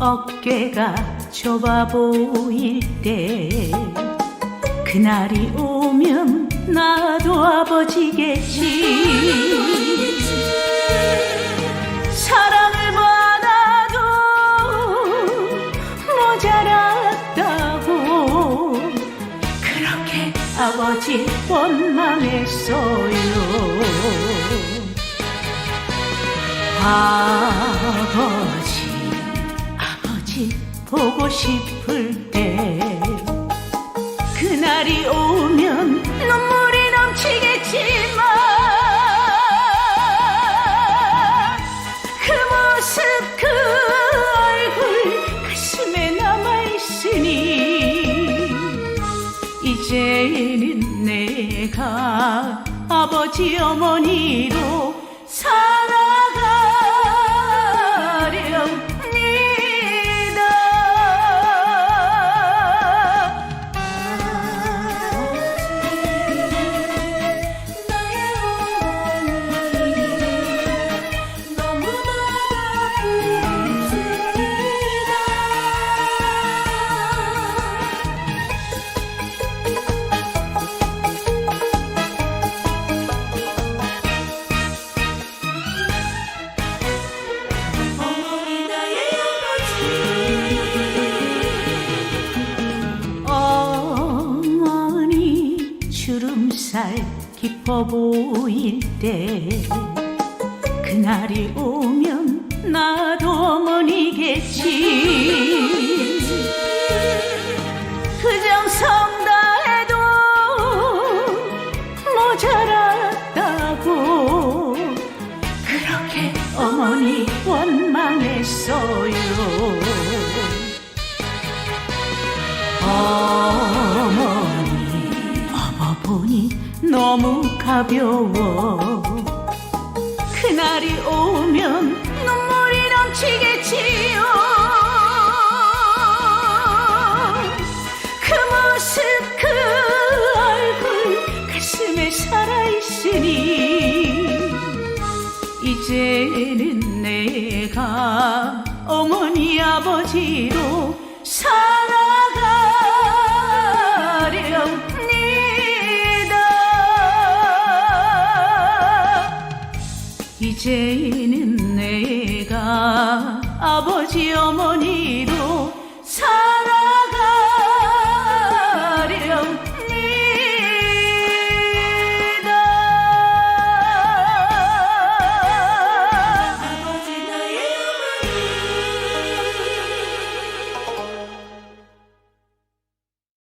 어깨가 좁아 보일 때 그날이 오면 나도 아버지겠지 사랑을 받아도 모자랐다고 그렇게 아버지 원망했어요. 아버지 보고 싶을 때 그날이 오면 눈물이 넘치겠지만 그 모습 그 얼굴 가슴에 남아있으니 이제는 내가 아버지 어머니로 주름살 깊어 보일 때 그날이 오면 나도 어머니겠지. 그 정성 다해도 모자랐다고 그렇게 어머니 원망했어요 너무 가벼워. 그날이 오면 눈물이 넘치겠지요. 그 모습 그 얼굴 가슴에 살아있으니 이제는 내가 어머니 아버지로 살아 이제는 내가 아버지